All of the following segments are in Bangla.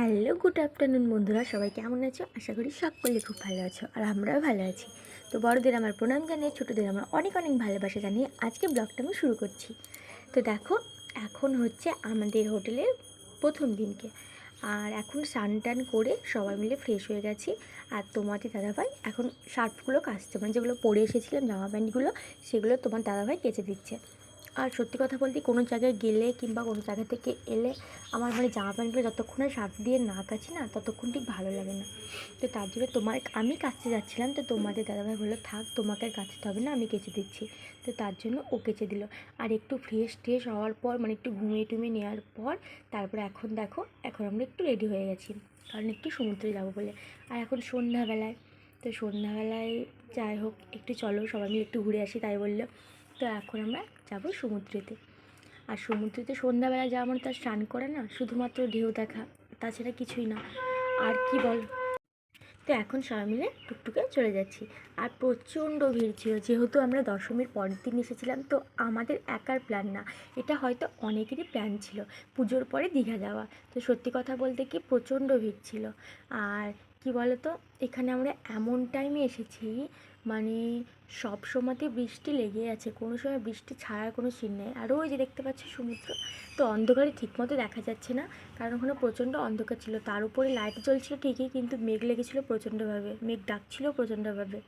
হ্যালো, গুড আফটারনুন বন্ধুরা, সবাই কেমন আছো? আশা করি সকলে খুব ভালো আছো আর আমরাও ভালো আছি। তো বড়দের আমার প্রণাম জানিয়ে, ছোটোদের আমার অনেক অনেক ভালোবাসা জানিয়ে আজকে ব্লগটা আমি শুরু করছি। তো দেখো, এখন হচ্ছে আমাদের হোটেলের প্রথম দিনকে। আর এখন স্নান টান করে সবাই মিলে ফ্রেশ হয়ে গেছি। আর তোমাদের দাদাভাই, এখন শার্টগুলো কাচছে। মানে যেগুলো পরে এসেছিলাম, জামা প্যান্টগুলো, সেগুলো তোমার দাদাভাই কেচে দিচ্ছে। আর সত্যি কথা বলতে কোনো জায়গায় গেলে কিংবা কোনো জায়গা থেকে এলে আমার মানে জামা প্যান্টগুলো যতক্ষণ সার্ফ দিয়ে না কাছি না, ততক্ষণ ঠিক ভালো লাগে না। তো তার জন্য তোমার আমি কাচতে যাচ্ছিলাম, তো তোমাদের দাদাভাই বলল, থাক, তোমাকে আর কাচতে হবে না, আমি কেচে দিচ্ছি। তো তার জন্য ও কেচে দিল। আর একটু ফ্রেশ ট্রেশ হওয়ার পর মানে একটু ঘুমিয়ে টুমিয়ে নেওয়ার পর, তারপরে এখন দেখো, এখন আমরা একটু রেডি হয়ে গেছি, কারণ একটু সমুদ্রে যাব বলে। আর এখন সন্ধ্যাবেলায়, তো সন্ধ্যাবেলায় যাই হোক, একটু চলো, সবাই মিলে একটু ঘুরে আসি, তাই বলল। তো এখন আমরা যাব সমুদ্রেতে। আর সমুদ্রেতে সন্ধ্যাবেলা যাওয়া মানে তার স্নান করে না, শুধুমাত্র ঢেউ দেখা, তাছাড়া কিছুই না। আর কি বল? তো এখন সবাই মিলে টুকটুকে চলে যাচ্ছি। আর প্রচণ্ড ভিড় ছিল, যেহেতু আমরা দশমীর পরের দিন এসেছিলাম, তো আমাদের একার প্ল্যান না। এটা হয়তো অনেকেরই প্ল্যান ছিল, পুজোর পরে দীঘা যাওয়া। তো সত্যি কথা বলতে কি প্রচণ্ড ভিড় ছিল। আর কি বলতো? এখানে আমরা এমন টাইমে এসেছি মানে সব সময়তে বৃষ্টি লেগে আছে। কোনো সময় বৃষ্টি ছাড়ার কোনো সিন নেই। আর ওই যে দেখতে পাচ্ছি সমুদ্র, তো অন্ধকারে ঠিকমতো দেখা যাচ্ছে না, কারণ ওখানে প্রচণ্ড অন্ধকার ছিল। তার উপরে লাইট জ্বলছিল ঠিকই, কিন্তু মেঘ লেগেছিলো প্রচণ্ডভাবে। মেঘ ডাকছিল প্রচণ্ডভাবে।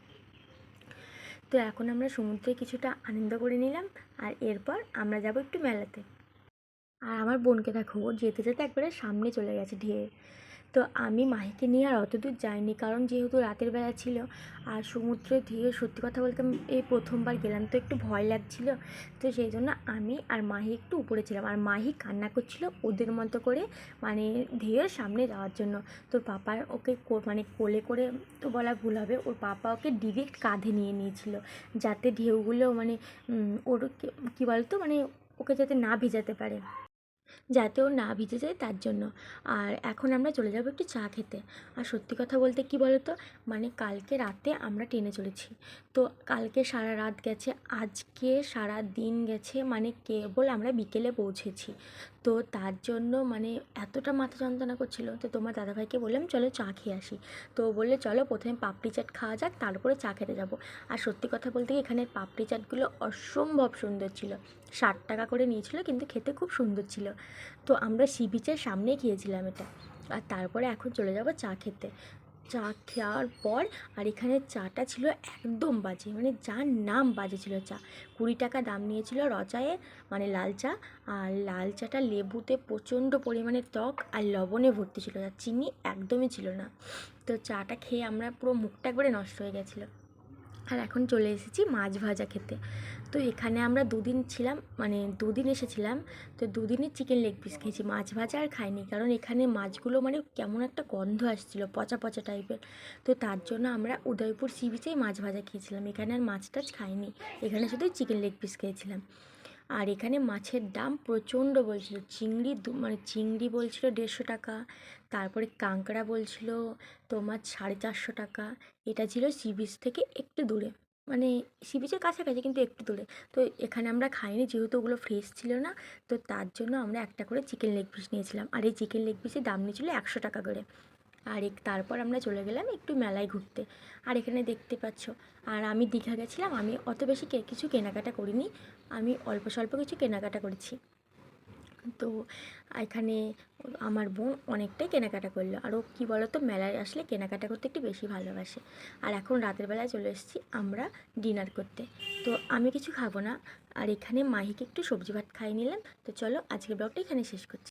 তো এখন আমরা সমুদ্রে কিছুটা আনন্দ করে নিলাম, আর এরপর আমরা যাব একটু মেলাতে। আর আমার বোনকে দেখো যেতে যেতে একবারে সামনে চলে গেছে ঢেয়ে তো আমি মাহিকে নিয়ে আর অত দূর যাইনি। কারণ যেহেতু রাতের বেলা ছিল আর সমুদ্রে ধীরে সত্যি কথা বলতে আমি এই প্রথমবার গেলাম তো একটু ভয় লাগছিল। তো সেই জন্য আমি আর মাহি একটু উপরে ছিলাম। আর মাহি কান্না করছিল ওদের মতো করে মানে ধীরে সামনে যাওয়ার জন্য। তোর পাপা ওকে মানে কোলে করে তো বলা ভুল হবে, ওর পাপা ওকে ডিরেক্ট কাঁধে নিয়ে নিয়েছিল। যাতে ঢেউগুলো মানে ওর কী বলতো? মানে ওকে যাতে না ভিজাতে পারে। যাতে ও না ভিজে যায় তার জন্য। আর এখন আমরা চলে যাব একটু চা খেতে। আর সত্যি কথা বলতে কি বলো তো মানে কালকে রাতে আমরা ট্রেনে চলেছি। তো কালকে সারা রাত গেছে, আজকে সারা দিন গেছে মানে কেবল আমরা বিকেলে পৌঁছেছি। তো তার জন্য মানে এতটা মাথা যন্ত্রণা করছিল। তো তোমার দাদাভাইকে বললাম, চলো চা খেয়ে আসি। তো বললে, চলো, প্রথমে পাপড়ি চাট খাওয়া যাক, তারপরে চা খেতে যাব। আর সত্যি কথা বলতে এখানের পাপড়ি চাটগুলো অসম্ভব সুন্দর ছিল। ষাট টাকা করে নিয়েছিল, কিন্তু খেতে খুব সুন্দর ছিল। তো আমরা সি বিচের সামনেই খেয়েছিলাম এটা। আর তারপরে এখন চলে যাব চা খেতে। চা খাওয়ার পর আর এখানে চাটা ছিল একদম বাজে মানে যার নাম বাজে ছিল চা। কুড়ি টাকা দাম নিয়েছিল রচায়ে মানে লাল চা। আর লাল চাটা লেবুতে প্রচণ্ড পরিমাণে টক আর লবণে ভর্তি ছিল, আর চিনি একদমই ছিল না। তো চাটা খেয়ে আমরা পুরো মুখটা একবারে নষ্ট হয়ে গেছিল। আর এখন চলে এসেছি মাছ ভাজা খেতে। তো এখানে আমরা দুদিন ছিলাম মানে দুদিন এসেছিলাম, তো দুদিনই চিকেন লেগ পিস খেয়েছি, মাছ ভাজা আর খাইনি। কারণ এখানে মাছগুলো মানে কেমন একটা গন্ধ আসছিল, পচা পচা টাইপের তো তার জন্য আমরা উদয়পুর সি বিচেই মাছ ভাজা খেয়েছিলাম। এখানে আর মাছ টাছ খাইনি, এখানে শুধু চিকেন লেগ পিস খেয়েছিলাম। আর এখানে মাছের দাম প্রচণ্ড বলছিল। চিংড়ি মানে চিংড়ি বলছিল দেড়শো টাকা, তারপরে কাঁকড়া বলছিল তোমার সাড়ে চারশো টাকা। এটা ছিল সি বিচ থেকে একটু দূরে। মানে সি বিচের কাছাকাছি কিন্তু একটু দূরে। তো এখানে আমরা খাইনি যেহেতু ওগুলো ফ্রেশ ছিল না, তো তার জন্য আমরা একটা করে চিকেন লেগ পিস নিয়েছিলাম। আর এই চিকেন লেগ পিসের দাম নিয়েছিল একশো টাকা করে। আর এক, তারপর আমরা চলে গেলাম একটু মেলায় ঘুরতে। আর এখানে দেখতে পাচ্ছ, আর আমি দীঘা গেছিলাম, আমি অত বেশি কিছু কেনাকাটা করিনি, আমি অল্প স্বল্প কিছু কেনাকাটা করেছি। তো এখানে আমার বোন অনেকটাই কেনাকাটা করল, আর ও কী বলো তো মেলায় আসলে কেনাকাটা করতে একটু বেশি ভালোবাসে। আর এখন রাতের বেলায় চলে এসেছি আমরা ডিনার করতে। তো আমি কিছু খাব না, আর এখানে মাহিকে একটু সবজি ভাত খাইয়ে নিলাম। তো চলো আজকের ব্লগটা এখানে শেষ করছি।